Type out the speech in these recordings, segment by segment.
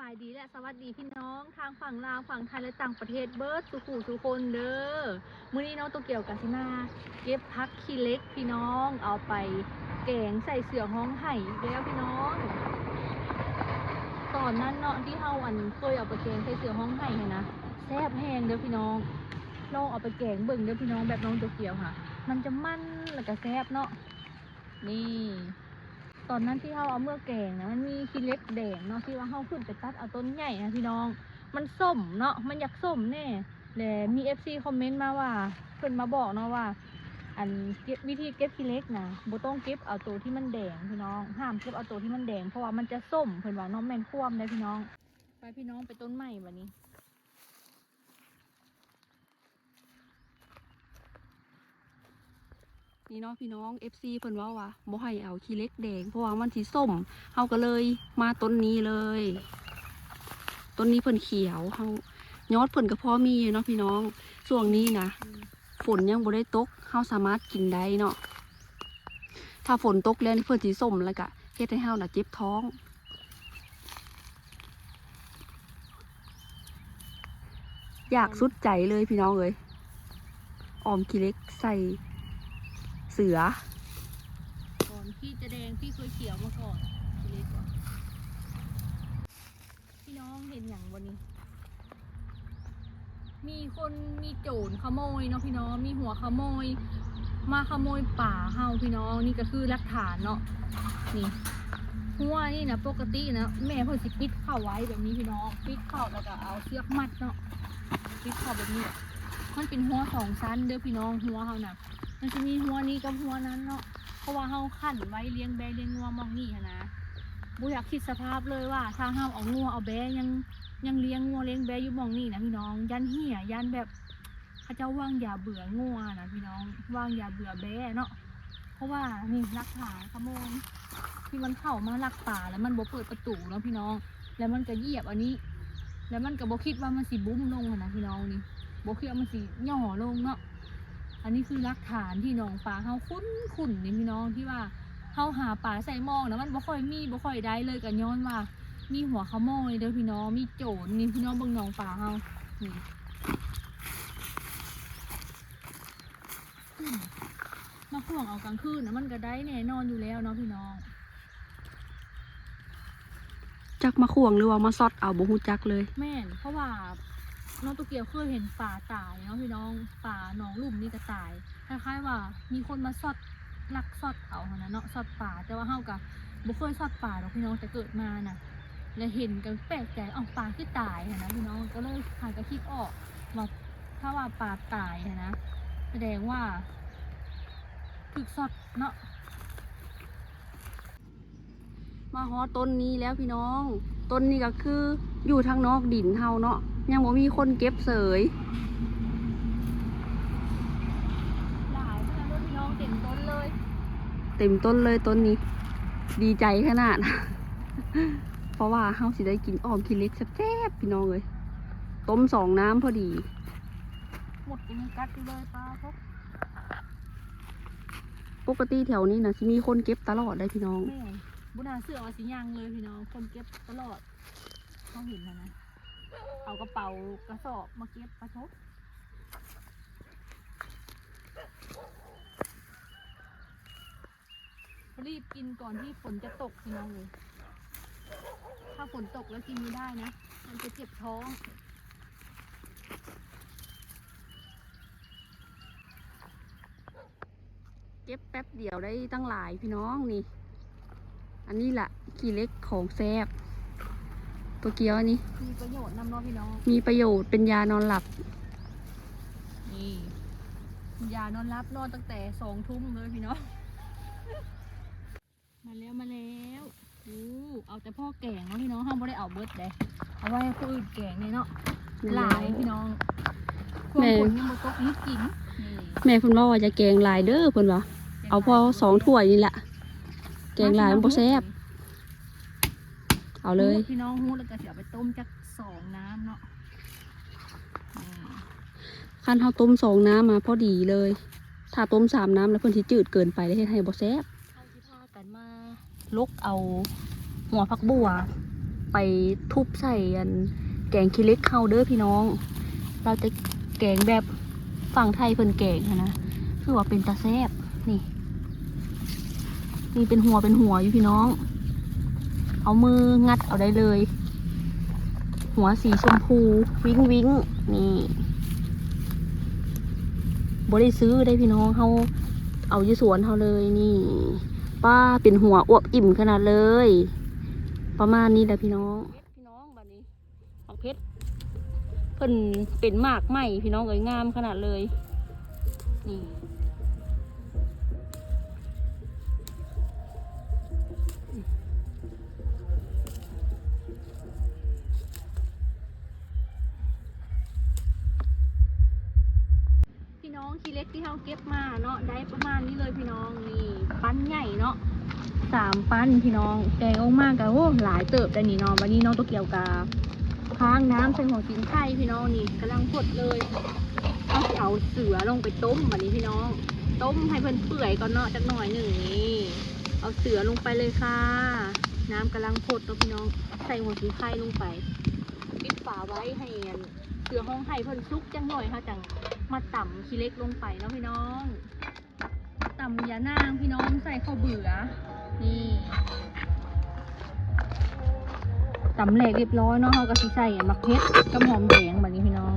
บายดีและสวัสดีพี่น้องทางฝั่งลาวฝั่งไทยและต่างประเทศเบิร์ดสุขูทุคนเด้อมื้อนี้น้องตัวเกี่ยวกับสิมาเก็บพักขี้เล็กพี่น้องเอาไปแกงใส่เสือห้องไห่อีกแล้วพี่น้อง ตอนนั้นเนาะที่เฮาอันเคยเอาไปแกงใส่เสือห้องไห่เนี่ยนะแซ่บแห้งเด้อพี่น้องลองเอาไปแกงเบิ่งเด้อพี่น้องแบบน้องตัวเกี่ยวค่ะ มันจะมันแล้วก็แซ่บเนาะนี่ ตอนนั้นที่เขาเอาเมื่อแกงนะมันมีขี้เล็กแดงเนาะที่ว่าเขาขึ้นไปตัดเอาต้นใหญ่นะพี่น้อง มันส้มเนาะมันอยากส้มแน่แต่มีเอฟซีคอมเมนต์มาว่าเพิ่นมาบอกเนาะว่า อันเก็บวิธีเก็บขี้เล็กนะโบต้องเก็บเอาตัวที่มันแดงพี่น้อง ห้ามเก็บเอาตัวที่มันแดงเพราะว่ามันจะส้มเพิ่นว่าน้องแมนคว่ำได้พี่น้อง ไปพี่น้องไปต้นใหม่บัดนี้ นี่เนาะพี่น้อง FC เพิ่นว่าว่าบ่ให้เอาขี้เล็กแดงเพราะว่ามันสีส้มเฮาก็เลยมาต้นนี้เลยต้นนี้เพิ่นเขียวเฮายอดเพิ่นก็พอมีเนาะพี่น้องช่วงนี้นะฝนยังบ่ได้ตกเฮาสามารถกินได้เนาะถ้าฝนตกแล้วนี่เพิ่นสีส้มแล้วก็เฮ็ดให้เฮาน่ะเจ็บท้องอยากสุดใจเลยพี่น้องเอ้ยออมขี้เล็กใส่ เสือ ก่อนพี่จะแดงพี่เคยเขียวมาก่อนขี้เล็กก่อนพี่น้องเห็นอย่างวันนี้ มีคนมีโจรขโมยเนาะพี่น้องมีหัวขโมย มาขโมยป่าเฮาพี่น้องนี่ก็คือหลักฐานเนาะนี่หัวนี่นะปกตินะแม่เพิ่นสิปิดเข้าไว้แบบนี้พี่น้องปิดเข้าแล้วก็เอาเชือกมัดเนาะปิดเข้าแบบนี้ มันเป็นหัวสองชั้นเด้อพี่น้องหัวเฮาน่ะ มันจะมีหัวนี้กับหัวนั้นเนาะ เพราะว่าเฮาขั้นไว้เลี้ยงแบเลี้ยงงัวมองนี่หั้นนะบุอยากคิดสภาพเลยว่าถ้าเฮาเอางัวเอาแบยังยังเลี้ยงงัวเลี้ยงแบอยู่มองนี่นะพี่น้อง ยันเหี้ยยันแบบเขาเจ้าว่างยาเบื่องัวนะพี่น้องว่างยาเบื่อแบเนาะ เพราะว่านี่ลักฐาขโมยที่มันเข้ามาลักป่าแล้วมันบ่เปิดประตูเนาะพี่น้อง แล้วมันก็เหยียบอันนี้ แล้วมันก็บ่คิดว่ามันสิบุ้มลงหั้นนะพี่น้องนี่บ่คิดว่ามันสิหย่อลงเนาะ อันนี้คือหลักฐานที่น้องปลาเฮาคุ้นคุ้นนี่พี่น้องที่ว่าเฮาหาปลาใส่หมองนะมันบ่ค่อยมีบ่ค่อยได้เลยก็ย้อนว่า มีหัวขโมยเด้อพี่น้องมีโจรนี่พี่น้องเบิ่งน้องปลาเฮานี่อืมมาห่วงเอากลางคืนนะมันก็ได้แน่นอนอยู่แล้วเนาะพี่น้อง จักมาข่วงหรือว่ามาซอดเอาบ่ฮู้จักเลย แม่นเพราะว่า น้องตุเกียวเคยเห็นป่าตายเนาะพี่น้องป่าหนองลุ่มนี่ก็ตายคล้ายๆว่ามีคนมาซอดลักซอดเอาหะนนะเนาะซอดป่าแต่ว่าเฮากับบ่เคยซอดป่าหรอกพี่น้องแต่เกิดมาน่ะ แล้วเห็นกันแปลกใจอ้าป่าคือตายนะพี่น้องก็เลยหาก็คิดออกว่าถ้าว่าป่าตายนะแสดงว่าถูกซอดเนาะมาฮอดต้นนี้แล้วพี่น้อง ต้นนี้ก็คืออยู่ทางนอกดินเฮาเนาะ ยังบ่มีคนเก็บเสยหลายขนาดว่าพี่น้องเต็มต้นเลย เต็มต้นเลยต้นนี้ ดีใจขนาด เพราะว่าเฮาสิได้กินอ้อมขี้เล็กแซ่บๆพี่น้องเลยต้มสองน้ำพอดี หมดยังกัดอยู่เลยปลาพบปกติแถวนี้นะสิมีคนเก็บตลอดได้พี่น้อง แม่บุญาเสือเอาสิยังเลยพี่น้อง คนเก็บตลอดเขาเห็นนะนะ เอากระเป๋ากระสอบมาเก็บปลาชดรีบกินก่อนที่ฝนจะตกพี่น้องเลย ถ้าฝนตกแล้วกินไม่ได้นะ มันจะเจ็บท้องเก็บแป๊บเดียวได้ตั้งหลายพี่น้องนี่ อันนี้แหละขี้เล็กของแซบ ตัวเกียวอันนี้ มีประโยชน์นำเน้องพี่น้อง มีประโยชน์เป็นยานอนหลับ นี่ยานอนรับนอนตั้งแต่สองทุ่มเลยพี่น้อง มาแล้วมาแล้วอู้เอาแต่พ่อแกงเนาะพี่น้องห้ามไม่ได้เอาเบิร์ดเลยเอาไว้ให้ผู้อื่นแกงเนี่ยเนาะ หลายพี่น้องช่วงแม่ฝนยังบ่ตกนี่กินนี่แม่เพิ่นว่าว่าจะแกงหลายเด้อเพิ่นว่าเอาพอสองถ้วยนี่แหละ แกงหลายมันบ่แซ่บ เอาเลยพี่น้องฮู้แล้วก็เดี๋ยวไปต้มจักสองน้ำเนาะนี่คันเฮาต้มสองน้ำมาพอดีเลย ถ้าต้มสามน้ำแล้วเพิ่นสิจืดเกินไปแล้วเฮ็ดให้บ่แซ่บเข้าที่พากันมาลกเอาหัวผักบัว ไปทุบใส่อันแกงขี้เหล็กเข้าเด้อพี่น้อง เราจะแกงแบบฝั่งไทยเพิ่นแกงหั้นนะคือว่าเป็นตาแซบนี่นี่เป็นหัวเป็นหัวอยู่พี่น้อง เอามืองัดเอาได้เลย หัวสีชมพู วิ้งวิ้งนี่บ่ได้ซื้อได้พี่น้องเขาเอายู่สวนเขาเลยนี่ ป้าเป็นหัวอวบอิ่มขนาดเลย ประมาณนี้แหละพี่น้องพี่น้องบัดนี้เอาเพชรเพิ่นเป็นมากไหมพี่น้องเอ้ยงามขนาดเลย นี่ น้องขี้เล็กที่เราเก็บมาเนาะได้ประมาณนี้เลยพี่น้องนี่ปั้นใหญ่เนาะสามปั้นพี่น้องแกงออกมากะโอ้หลายเติบได้นี่เนาะวันนี้น้องตัวเกี่ยวกาค้างน้ำใส่หัวกินไข่พี่น้องนี่กำลังพดเลยเอาเอาเสือลงไปต้มวันนี้พี่น้อง ต้มให้เพิ่นเปื่อยก่อนเนาะจักหน่อยหนึ่งนี่เอาเสือลงไปเลยค่ะ น้ำกำลังพดเนาะพี่น้องใส่หัวกินไข่ลงไปปิดฝาไว้ให้อันเสือห้องไห้เพิ่นซุกจังหน่อยค่ะจัง มาต่ำขี้เล็กลงไปเนาะพี่น้องต่ำยานางพี่น้องใส่ข้าวเบื่อ นี่ต่ำแหลกเรียบร้อยเนาะเขาก็สิใส่มักเพชรกับหอมแดงแบบนี้พี่น้อง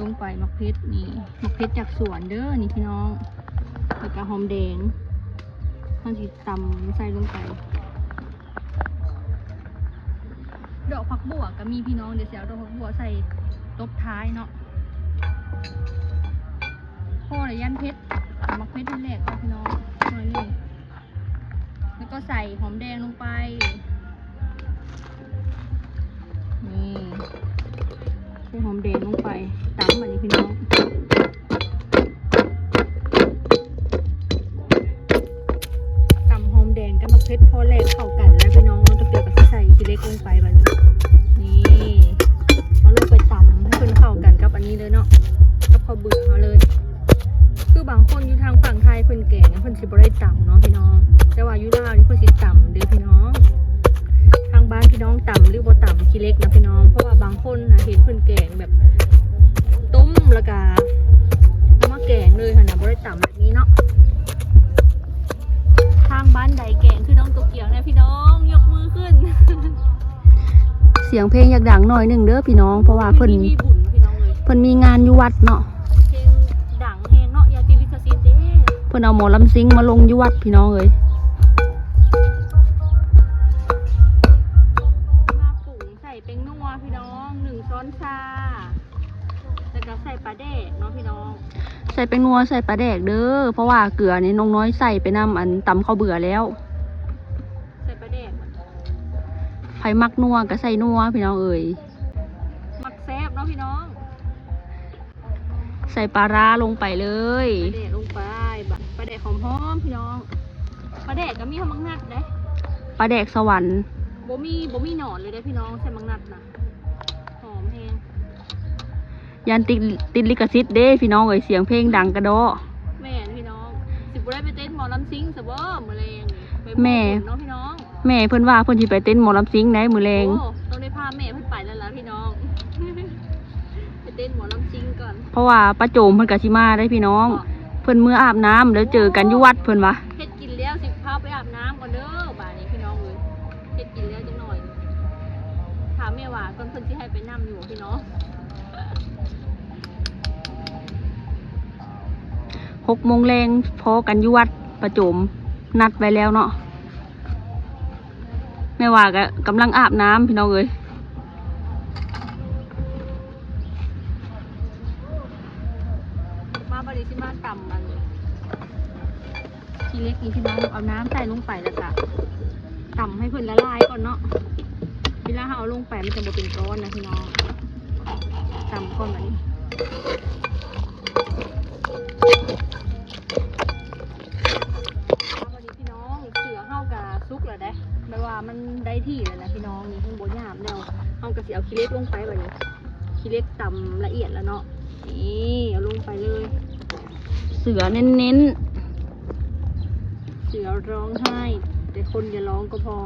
ลงไปมักเพชรนี่มักเพชรจากสวนเด้อนี่พี่น้องแล้วก็หอมแดงเขาสิต่ำใส่ลงไปดอกผักบัวก็มีพี่น้องเดี๋ยวเสียดอกผักบัวใส่ตบท้ายเนาะ พ่อหรือยันเพชรมักเพชรที่แรกครับพี่น้องหน่อยนึงแล้วก็ใส่หอมแดงลงไป นี่ใส่หอมแดงลงไปตำแบบนี้พี่น้อง น่อยหนึ่งเด้อพี่น้อง เพราะว่าเพิ่นมีบุญพี่น้องเลยเพิ่นมีงานอยู่วัดเนาะเพลงดังแฮงเนาะยาติลิขสิทธิ์เด้เพิ่นเอาหมอลำซิงมาลงอยู่วัดพี่น้องเอ้ยมาปรุงใส่เป็นนัวพี่น้องหนึ่งช้อนชาแล้วก็ใส่ปลาแดกเนาะพี่น้อง ใส่เป็นนัวใส่ปลาแดกเด้อเพราะว่าเกลือนี่น้องน้อยใส่ไปนำอันตำข้าวเบื่อแล้ว ไผมักนัวก็ใส่นัวพี่น้องเอ้ยมักแซบเนาะพี่น้อง ใส่ปลาร้าลงไปเลยปลาแดกลงไปบัดปลาแดกหอมๆพี่น้องปลาแดกก็มีหอมมังนัดเด้ปลาแดกสวรรค์บ่มีบ่มีหนอนเลยเด้พี่น้องใส่มังนัดนะหอมแฮงยันติดติดลิขสิทธิ์เด้พี่น้องเอ้ยเสียงเพลงดังกระโดะแม่นพี่น้องสิบ่ได้ไปเต้นหมอลำซิงซะบ่มื้อแรงนี่ไปแม่บุญเนาะพี่น้อง แม่เพิ่นว่าเพิ่นสิไปเต้นหมอลำซิงได้มื้อแรงโอ้ต้องได้พาแม่เพิ่นไปแล้วล่ะพี่น้องไปเต้นหมอลำซิงก่อนเพราะว่าป้าโจมเพิ่นก็สิมาได้พี่น้อง เพิ่นมื้ออาบน้ำแล้วเจอกันอยู่วัดเพิ่นว่าเฮ็ดกินแล้วสิพาไปอาบน้ำก่อนเด้อบ่านี้พี่น้องเอ้ยเฮ็ดกินแล้วจังหน่อยถามแม่ว่าก่อนเพิ่นสิให้ไปนํอยู่พี่น้องหกโมงแรงพอกันอยู่วัดประโจมนัดไว้แล้วเนาะแม่ว่าก็กำลังอาบน้ำพี่น้องเอ้ยมาบัดนี้สิมาต่ำมันทีเล็กนี่พี่น้องเอาน้ำใส่ลงไปแล้วก็ต่ำให้เพิ่นละลายก่อนเนาะเวลาเราเอาลงไปมันจะบ่เป็นก้อนนะพี่น้องต่ำก่อนแบบนี้วัน ที่แล้วนะพี่น้องนี่ข้างบนยามแล้วเฮากระสิเอาขี้เล็กลงไปแบบนี้ขี้เล็กตำละเอียดแล้วเนาะนี่เอาลงไปเลย เสือเน้นเสือร้องไห้ แต่คนอย่าร้องก็พอ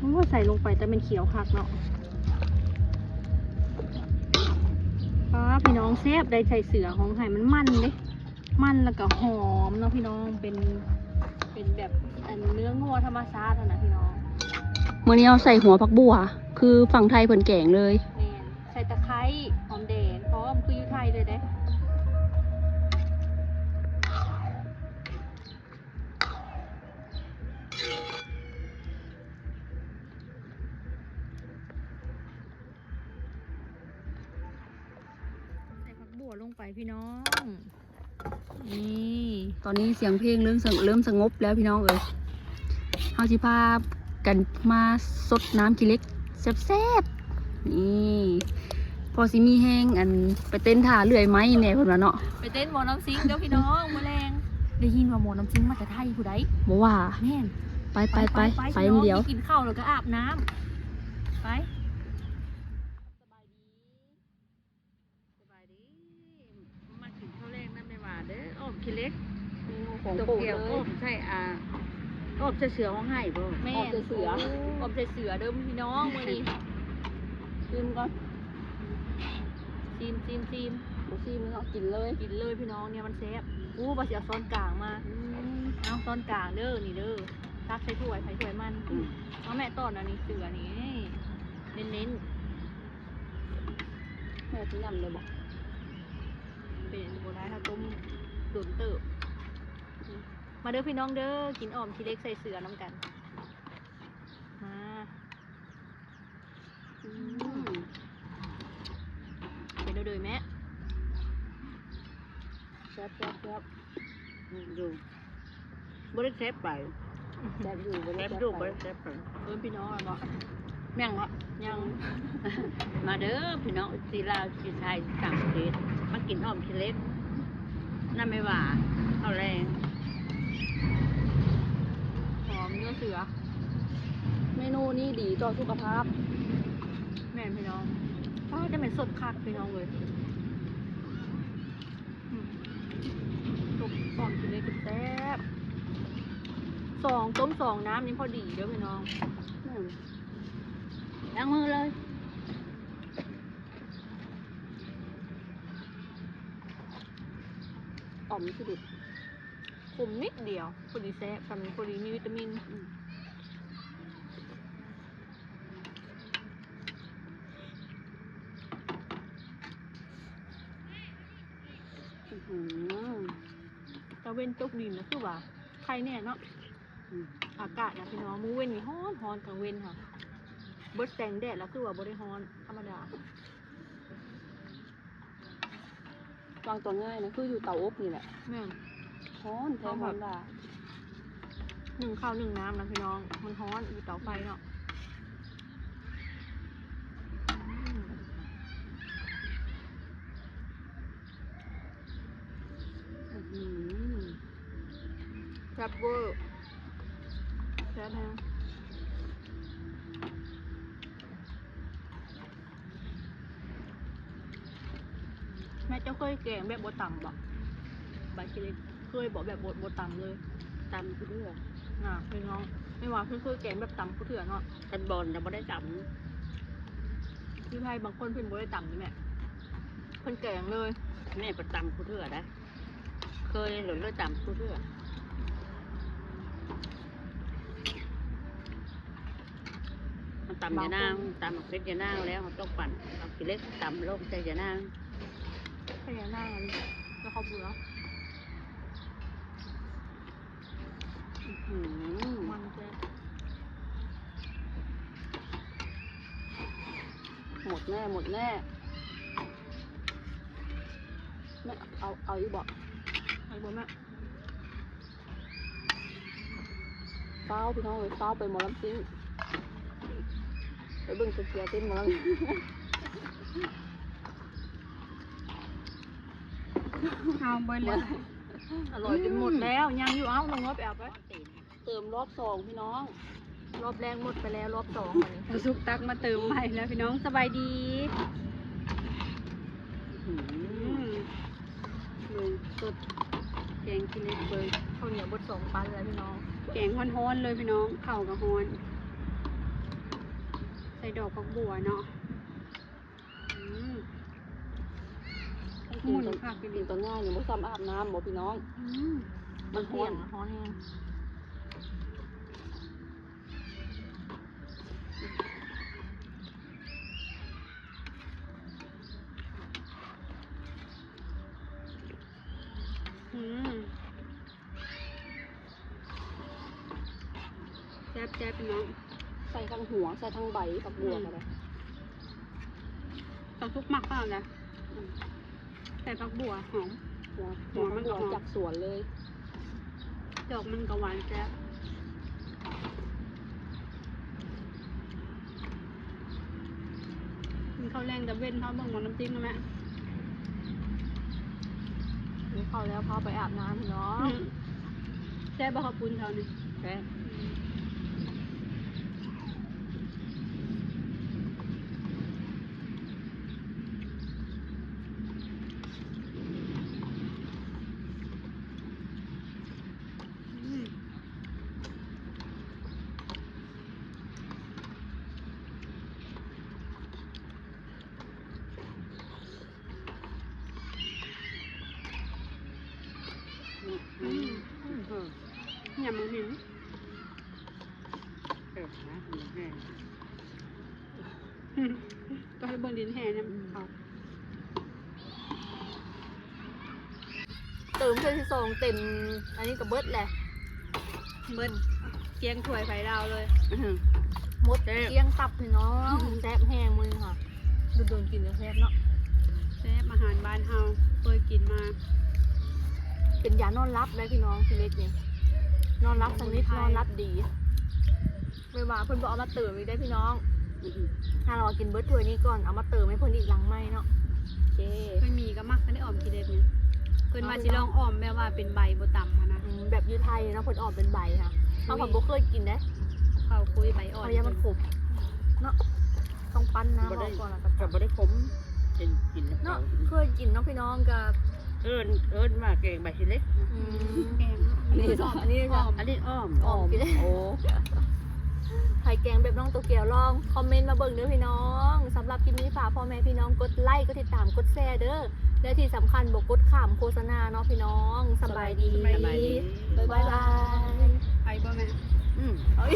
มันว่าใส่ลงไปแต่เป็นเขียวคักเนาะป้าพี่น้องแซ่บได้ใส่เสือของไห่มันมันเด้มันแล้วก็หอมเนาะพี่น้องเป็นเป็นแบบ อันเนื้องัวธรรมชาติอะนะพี่น้องมื้อนี้เอาใส่หัวผักบัว คือฝั่งไทยเพิ่นแกงเลย แม่นใส่ตะไคร้หอมแดงพร้อมคืออยู่ไทยเลยเด้ใส่ผักบัวลงไปพี่น้อง นี่ ตอนนี้เสียงเพลงเริ่มสงเริ่มสงบแล้วพี่น้องเอ้ย เฮาสิพากันมาสดน้ำกิเล็กแซ่บๆนี่พอสิมีแห้งอันไปเต้นท่าเลื่อยไม้แหน่เพิ่นว่าเนาะไปเต้นหมอน้ำซิงเด้อพี่น้องแมลงได้ยินว่าหมอน้ำซิงมาจากไทยผู้ใดบ่ว่าแม่นไปไปไปไปพี่อน้ย่างเดียวไปกินข้าวแล้วก็อาบน้ำไปสบายดีมากินข้าวแรกนั่นไม่ว่าเด้ออ้อมขี้เล็กของตกโปรดเกี่ยวเลอ้อยมใช่อ่า อ้อมใช่เสือห้องให้บ่แม่ออกแต่เสือออกแต่เสือเด้อพี่น้องมื้อนี้ชิมก่อนซีมซีมซีมบ่ชิมเนาะกินเลยกินเลยพี่น้องเนี่ยมันแซ่บอู้บ่สิเอาซ้อนกลางมาเอาซ้อนกลางเด้อนี่เด้อตักใส่ถ้วยใส่ถ้วยมันเอาแม่ต้อนอันนี้เสือนี่เน้นแม่สิยำเลยบ่ๆเป็นโบราณถ้าต้มโดนเติบ มาเด้อพี่น้องเด้อกินอ่อมทีเล็กใส่เสือน้ำกันมาอืมเป็นเด้อๆแม่แซ่บแซ่บแซ่บดูบ่ได้แซ่บไปแซ่บอยู่บ่แซ่ได้บแซ่บดูไปบ่ได้แซ่บไปเอิ้นพี่น้องอะเนาะแม่งวะยัง มาเด้อพี่น้องสีลาวสีไทยต่างประเทศมากินอ้อมขี้เล็กนั่นไม่ว่าเอาแรง หอมเนื้อเสือ เม นูนี้ดีต่อสุขภาพ แม่นพี่น้องป้าจะเป็นสดคักพี่น้องเลยอืมต้มสองกินเลยก็แซ่บสองต้มสองน้ำนี่พอดีเด้อพี่น้องล้างมือเลยอ่อมสุดขมนิดเดียวพอดีแซ่บกันพอดีมีวิตามิน อื้อหือ ตะเว้นตกดินนะคือว่าใครแน่เนาะอืมอากาศนะพี่น้องมื้อเว้นนี่ฮ้อนฮ้อนกลางเว้นค่ะเบิดแสงแดดแล้วคือว่าบ่ได้ฮ้อนธรรมดาวางตัวง่ายนะคืออยู่เตาอบนี่แหละแม่นฮ้อนแท้ฮ้อนล่ะหนึ่งข้าวหนึ่งน้ำนะพี่น้อง มันฮ้อนอยู่เตาไฟเนาะอืม อื้อหือ แซ่บเวอร์แซ่บแฮงแม่เจ้าเคยแกงแบบบต่ำบ่ใบชิเล็กเคยบอกแบบบดบต่ำเลยตำผู้เถื่อน่ะพี่น้อง ไม่ว่าเพื่อนเคยแกงแบบต่ำผู้เถื่อเนาะกันบอลแต่บ่ได้ตพี่ไพ่บางคนเพิ่นบ่ได้ต่ำนี่แม่เพิ่นแกงเลยำแม่ประตำผู้เถื่อได้เคยหรือเลยตำผู้เถื่อมัน ตำยานางตำเพชรยานางแล้วมันต้องปั่นเอาขี้เล็กตำลงใจยานางพญานาคอันนี้แล้วเขาเบื่ออื้อหือมันจะหมดแน่หมดแน่แม่เอาเอาอีกบอกไอ้บ่แม่เฝ้าพี่น้องเลยเฝ้าไปหมอลำซิงไป เบิ่งเสียเต้นหมอลำเอาไปเลยอร่อยจนหมดแล้วยังอยู่เอ้าลงรอบไปเอาไปเติมรอบสองพี่น้อง รอบแรกหมดไปแล้วรอบสองอันนี้เราสุกตักมาเติมใหม่แล้วพี่น้องสบายดีอื้อหือือมเบิ่งสดแกงกินเล็กเบิ่งข้าวเหนียวบดสองปันแล้วพี่น้อง แกงฮ้อนๆเลยพี่น้องข้าวกับฮ้อน ดอกผักบัวเนาะอืมกินตอนกินตอนง่ายอย่างบ่ซ้ำอาบน้ำบ่พี่น้อง อืมมันฮ้เสีอยนงฮ้อนแห้ง อืมแซ่บแซ่บพี่น้อง ใส่ทั้งหัว ใส่ทั้งใบกับบัวก็ได้ต้องทุกหมักเปล่านะใส่ผักบัวหอม หัวหัหัววมัมันนก็บัวหอม จากสวนเลย ดอกมันก็หวานแซ่บกินข้าวแรงแต่เว้นข้าวเบิ่งหมอน้ำจิ้มนะแม่นี่เข้าแล้วพาไปอาบน้ำพี่น้องอืมแซ่บบ่ขอบคุณเขานี่แค่อืม อืม อืม อืมเออ อย่ามึงเห็น เออนะอืมแม่ อืมก็ให้เบิ่งดินแห่เนี่ยเขา เติ มเพื่อนที่สองเต็ม อันนี้กับเบิร์ดแหละเบิ่งเกียงถ้วยไฟดาวเลย อื้อหือ มดเกลี้ยงตับพี่น้องแซ่บแห้งมือค่ะดูโดนกินแล้วแซ่บเนาะแซ่บอาหารบ้านเฮาเคยกินมาเป็นยานอนรับได้พี่น้องพี่เล็กนี่นอนรับสักนิดนอนรับดีไม่ว่าเพิ่นบอกเอามาเติมอีกได้พี่น้อง อื้อหือถ้าเรากินเบิร์ดถ้วยนี้ก่อนเอามาเติมให้เพิ่นอีกหลังไม่เนาะโอเคไม่มีก็มักกันได้ออมกินเด็ดเนี่ย เพิ่นว่าสิลองออมแบบว่าเป็นใบบ่ต่ำหั้นนะ อืมแบบอยูไทยเนาะเพิ่นออกเป็นใบค่ะเอาผักบ่เคยกินได้ข้าวคุยใบอ่อนเอายามันขมเนาะต้องปั้นน้ำออกก่อนแล้วก็กับบ่ได้ขมเป็นกินแล้วเนาะเคยกินเนาะพี่น้องกับเอิ้นเอิ้นว่าแกงใบชีเล็กอืมแกงอันนี้จ้ะอันนี้จ้ะ อันนี้อ้อมอ้อมกินได้ โอ้ไข่แกงแบบน้องตัวเกียวลองคอมเมนต์มาเบิ่งเด้อพี่น้องสำหรับคลิปนี้ฝากพ่อแม่พี่น้องกดไลค์กดติดตามกดแชร์เด้อ และที่สำคัญบอกกดข่ามโฆษณาเนาะพี่น้องสบายดีสบายดี บ๊ายบาย ไปบ่แม่อืมเอ้ย